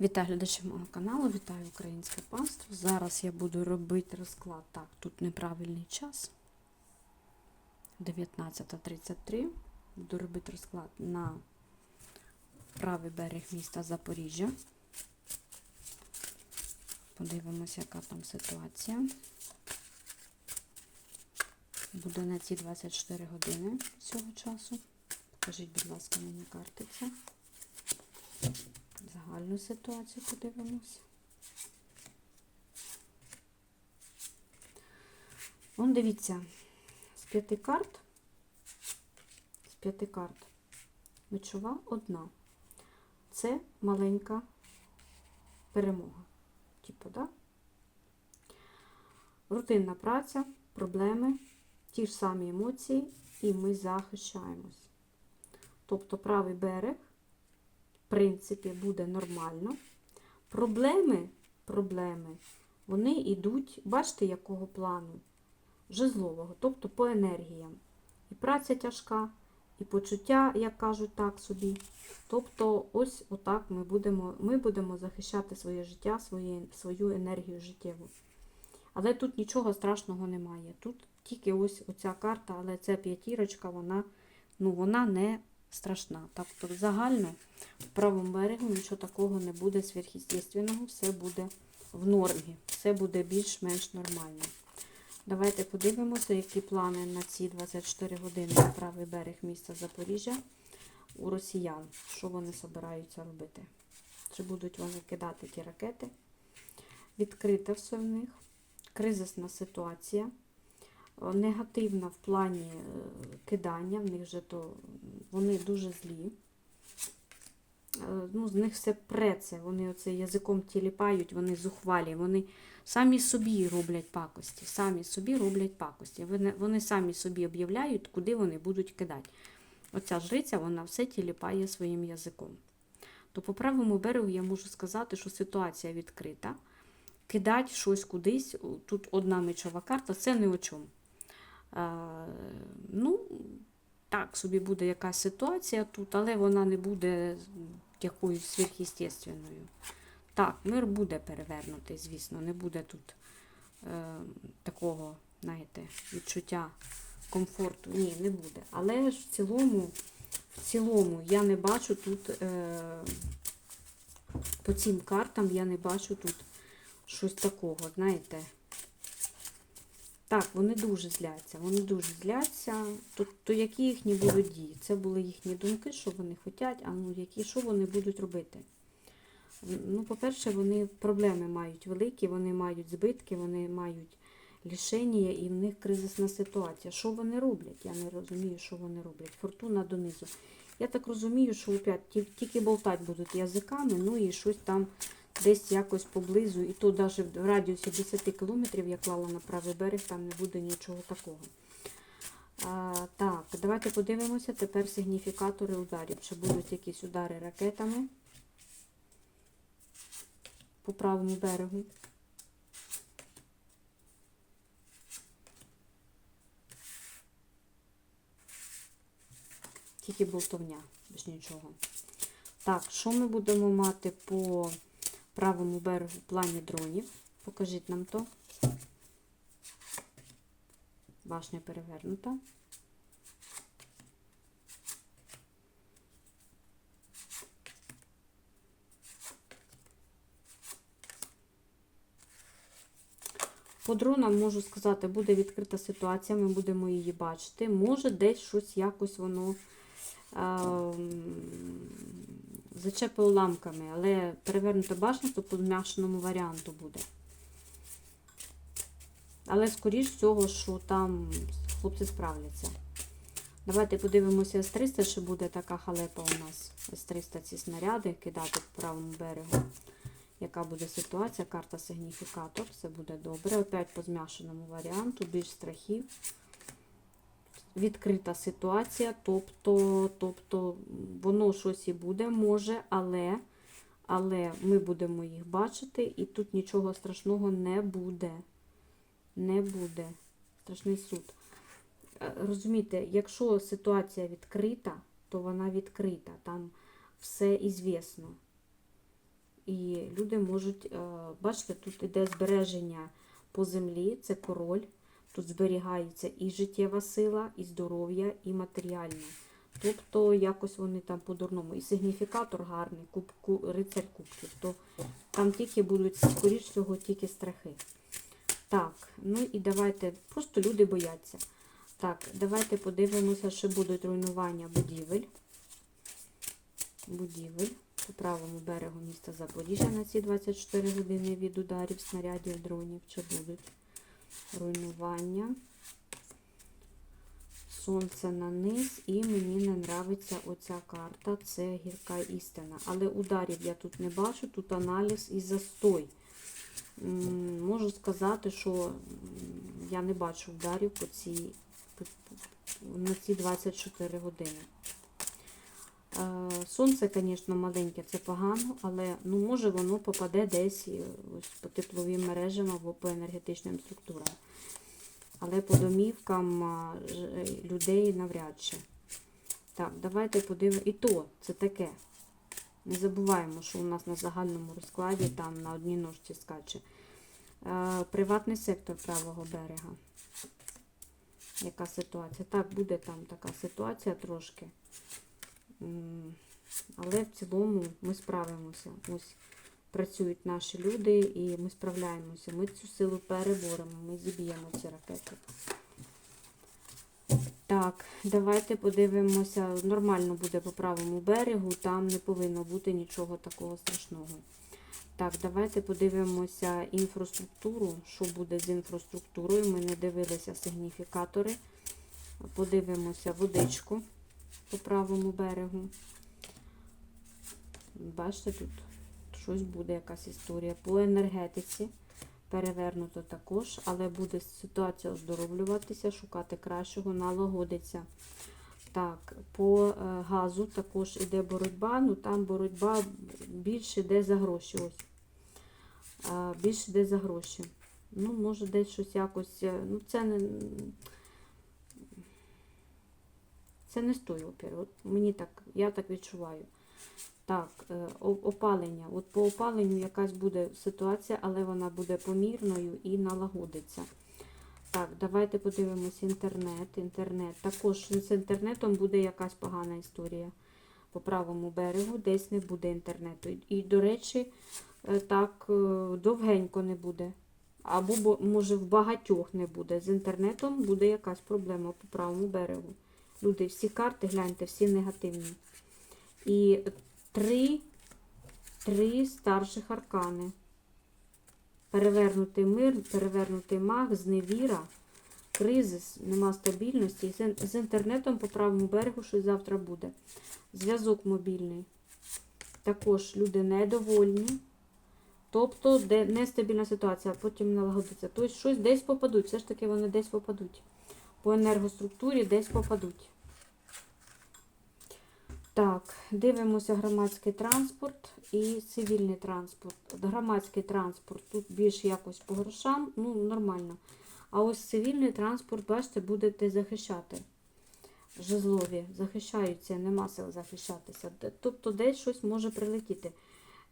Вітаю глядачів мого каналу, вітаю українське панство. Зараз я буду робити розклад. Так, тут неправильний час. 19.33. Буду робити розклад на правий берег міста Запоріжжя. Подивимося, яка там ситуація. Буде на ці 24 години цього часу. Покажіть, будь ласка, мені картиця. Загальну ситуацію подивимося. Вон дивіться, з п'яти карт, з п'яти карт мечова одна. Це маленька перемога. Типу, да? Рутинна праця, проблеми, ті ж самі емоції, і ми захищаємось. Тобто правий берег принципі, буде нормально. Проблеми, проблеми, вони йдуть, бачите, якого плану? Жезлового, тобто по енергіям. І праця тяжка, і почуття, як кажуть, так собі. Тобто, ось отак ми будемо ми будемо захищати своє життя, своє, свою енергію життєву. Але тут нічого страшного немає. Тут тільки ось оця карта, але ця п'ятірочка, вона, ну, вона не страшна. Тобто, загально в правому берегу нічого такого не буде сверхъестественного, все буде в нормі, все буде більш-менш нормально. Давайте подивимося, які плани на ці 24 години на правий берег міста Запоріжжя у росіян. Що вони збираються робити? Чи будуть вони кидати ті ракети? Відкрите все в них, кризисна ситуація негативна в плані е, кидання, в них вже то вони дуже злі. Е, Ну, З них все преце, вони оце язиком тіліпають, вони зухвалі, вони самі собі роблять пакості, самі собі роблять пакості. Вони, вони самі собі об'являють, куди вони будуть кидати. Оця жриця, вона все тіліпає своїм язиком. То по правому берегу я можу сказати, що ситуація відкрита. Кидати щось кудись, тут одна мечова карта, це не о чому. Ну, так, собі буде якась ситуація тут, але вона не буде якоюсь сверхъестественною. Так, мир буде перевернутий, звісно, не буде тут е, такого, знаєте, відчуття комфорту. Ні, не буде. Але ж в цілому, в цілому я не бачу тут, е, по цим картам я не бачу тут щось такого, знаєте. Так, вони дуже зляться, вони дуже зляться. То, то які їхні будуть дії? Це були їхні думки, що вони хочуть, а ну які, що вони будуть робити? Ну, по-перше, вони проблеми мають великі, вони мають збитки, вони мають лишення і в них кризисна ситуація. Що вони роблять? Я не розумію, що вони роблять. Фортуна донизу. Я так розумію, що опять тільки болтати будуть язиками, ну і щось там десь якось поблизу, і то навіть в радіусі 10 кілометрів я клала на правий берег, там не буде нічого такого. А, Так, давайте подивимося тепер сигніфікатори ударів. Чи будуть якісь удари ракетами по правому берегу? Тільки болтовня, без нічого. Так, що ми будемо мати по правому берегу плані дронів. Покажіть нам то. Башня перевернута. По дронам можу сказати, буде відкрита ситуація, ми будемо її бачити. Може, десь щось якось воно зачепи уламками, але перевернута башня, то по зм'якшеному варіанту буде. Але, скоріш всього, що там хлопці справляться. Давайте подивимося С-300, що буде така халепа у нас. С-300 ці снаряди кидати по правому берегу. Яка буде ситуація? Карта сигніфікатор, все буде добре. Опять по зм'яшеному варіанту, більш страхів відкрита ситуація, тобто тобто воно щось і буде, може, але але ми будемо їх бачити, і тут нічого страшного не буде. Не буде. Страшний суд. Е, розумієте, якщо ситуація відкрита, то вона відкрита. Там все ізвісно. і люди можуть, е, бачите, тут іде збереження по землі, це король. Тут зберігається і життєва сила, і здоров'я, і матеріальне. Тобто якось вони там по-дурному. І сигніфікатор гарний, куб, ку, рицарь кубків. То там тільки будуть, скоріш всього, тільки страхи. Так, ну і давайте, просто люди бояться. Так, давайте подивимося, що будуть руйнування будівель. Будівель по правому берегу міста Запоріжжя на ці 24 години від ударів снарядів, дронів, чи будуть руйнування. Сонце на низ, і мені не нравиться оця карта, це гірка істина. Але ударів я тут не бачу, тут аналіз і застой. Можу сказати, що я не бачу ударів по цій, на ці 24 години. Сонце, звісно, маленьке, це погано, але ну, може воно попаде десь е, ось, по тепловим мережам або по енергетичним структурам. Але по домівкам е, людей навряд чи. Так, давайте подивимося. І то, це таке. Не забуваємо, що у нас на загальному розкладі там на одній ножці скаче. Е, приватний сектор правого берега. Яка ситуація? Так, буде там така ситуація трошки. Але в цілому ми справимося. Ось працюють наші люди і ми справляємося. Ми цю силу переборемо, ми зіб'ємо ці ракети. Так, давайте подивимося. Нормально буде по правому берегу, там не повинно бути нічого такого страшного. Так, давайте подивимося інфраструктуру. Що буде з інфраструктурою? Ми не дивилися сигніфікатори. Подивимося водичку по правому берегу. Бачите, тут щось буде, якась історія. По енергетиці перевернуто також, але буде ситуація оздоровлюватися, шукати кращого, налагодиться. Так, по е, газу також іде боротьба, ну там боротьба більше йде за гроші. Ось. Більше йде за гроші. Ну, може, десь щось якось. е, Ну, це не. Це не опір. От мені так, я так відчуваю. Так, е, опалення. От по опаленню якась буде ситуація, але вона буде помірною і налагодиться. Так, давайте подивимось інтернет. Інтернет. Також з інтернетом буде якась погана історія по правому берегу, десь не буде інтернету. І, до речі, е, так е, довгенько не буде. Або, може, в багатьох не буде. З інтернетом буде якась проблема по правому берегу. Люди, всі карти, гляньте, всі негативні. І три, три старших аркани. Перевернутий мир, перевернутий маг, зневіра, кризис, нема стабільності. З- інтернетом по правому берегу щось завтра буде. Зв'язок мобільний. Також люди недовольні. Тобто, де нестабільна ситуація, а потім налагодиться. Тобто щось десь попадуть. Все ж таки вони десь попадуть. По енергоструктурі десь попадуть. Так, дивимося громадський транспорт і цивільний транспорт. Громадський транспорт тут більш якось по грошам, ну нормально. А ось цивільний транспорт, бачите, будете захищати. Жезлові захищаються, нема сил захищатися. Тобто десь щось може прилетіти,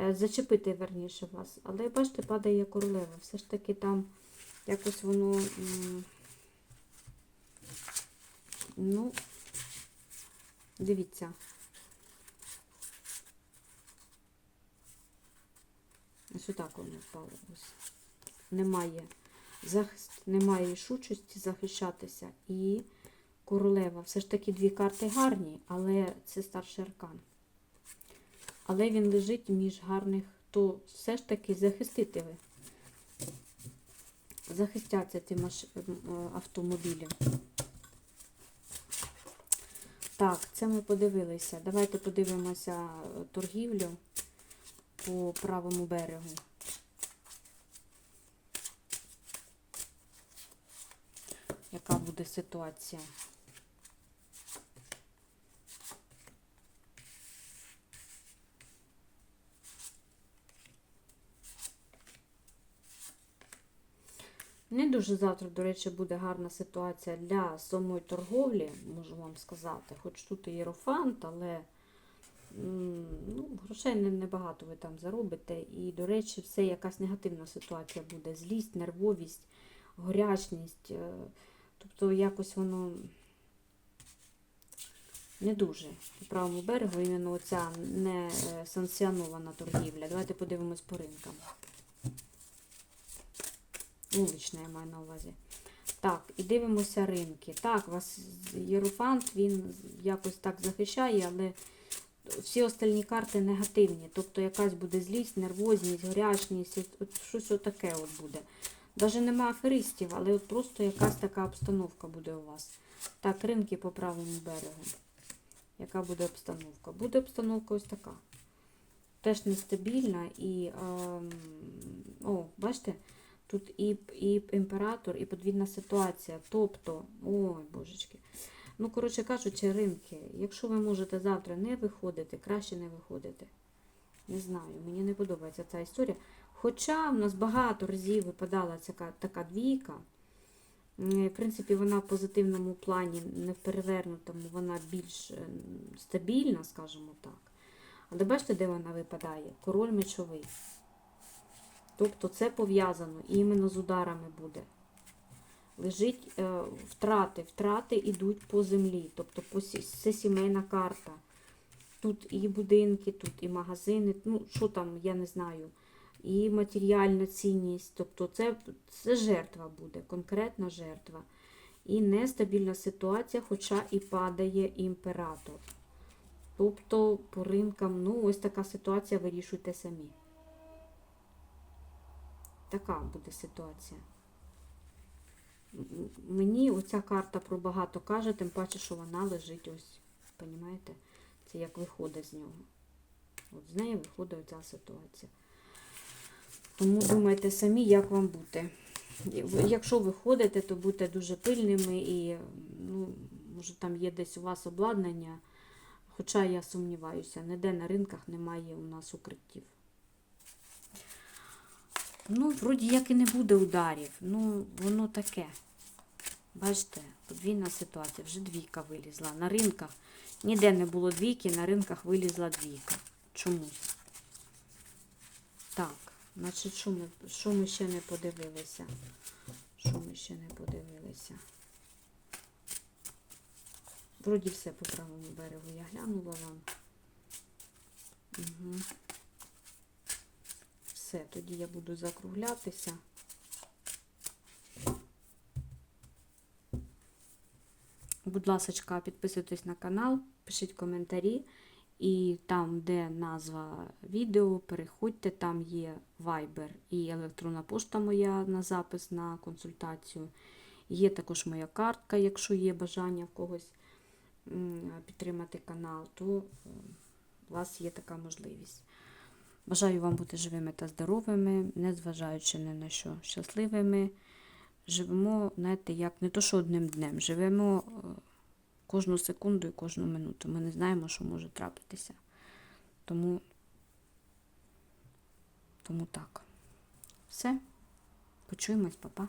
Е, зачепити верніше вас. Але бачите, падає королева. Все ж таки там якось воно. Ну, дивіться. Ось отак воно впало. Ось. Немає захист, немає рішучості захищатися. І королева. Все ж таки дві карти гарні, але це старший аркан. Але він лежить між гарних, то все ж таки захистити ви. Захистяться маш... е, автомобілі. Так, це ми подивилися. Давайте подивимося е, торгівлю по правому берегу. Яка буде ситуація? Не дуже завтра, до речі, буде гарна ситуація для самої торговлі, можу вам сказати. Хоч тут і єрофант, але ну, грошей не- небагато ви там заробите. І, до речі, все якась негативна ситуація буде. Злість, нервовість, горячність. е, Тобто якось воно не дуже по правому берегу, іменно оця не е, санкціонована торгівля. Давайте подивимось по ринкам. Вулична я маю на увазі. Так, і дивимося ринки. Так, вас Єрофант, він якось так захищає, але всі остальні карти негативні. Тобто якась буде злість, нервозність, горячність, от, щось отаке от буде. Навіть нема аферистів, але от просто якась така обстановка буде у вас. Так, ринки по правому берегу. Яка буде обстановка? Буде обстановка ось така. Теж нестабільна і. ем, о, бачите? Тут і, і імператор, і подвійна ситуація. Тобто, ой, божечки. Ну, коротше кажучи, ринки. Якщо ви можете завтра не виходити, краще не виходити. Не знаю, мені не подобається ця історія. Хоча в нас багато разів випадала така, така двійка. В принципі, вона в позитивному плані, не в перевернутому, вона більш е, стабільна, скажімо так. Але бачите, де вона випадає? Король мечовий. Тобто це пов'язано іменно з ударами буде. Лежить е, втрати. Втрати йдуть по землі. Тобто це сімейна карта. Тут і будинки, тут і магазини, ну що там, я не знаю, і матеріальна цінність. Тобто це, це жертва буде, конкретна жертва. І нестабільна ситуація, хоча і падає імператор. Тобто по ринкам, ну, ось така ситуація, вирішуйте самі. Така буде ситуація. Мені оця карта про багато каже, тим паче, що вона лежить ось. Понімаєте? Це як виходить з нього. От з неї виходить ця ситуація. Тому думайте самі, як вам бути. Якщо ви ходите, то будьте дуже пильними і, ну, може, там є десь у вас обладнання. Хоча я сумніваюся, ніде на ринках немає у нас укриттів. Ну, вроді як і не буде ударів. Ну, воно таке. Бачите, подвійна ситуація. Вже двійка вилізла. На ринках ніде не було двійки, на ринках вилізла двійка. Чомусь. Так, значить, що ми, що ми ще не подивилися? Що ми ще не подивилися? Вроді все по правому берегу я глянула вам. Угу. Все, тоді я буду закруглятися. Будь ласка, підписуйтесь на канал, пишіть коментарі. І там, де назва відео, переходьте, там є Viber і електронна пошта моя на запис на консультацію. Є також моя картка, якщо є бажання в когось підтримати канал, то е, у вас є така можливість. Бажаю вам бути живими та здоровими, незважаючи ні на що щасливими. Живемо, знаєте, як не то, що одним днем, живемо е, кожну секунду і кожну минуту. Ми не знаємо, що може трапитися. Тому, тому так. Все. Почуємось, папа.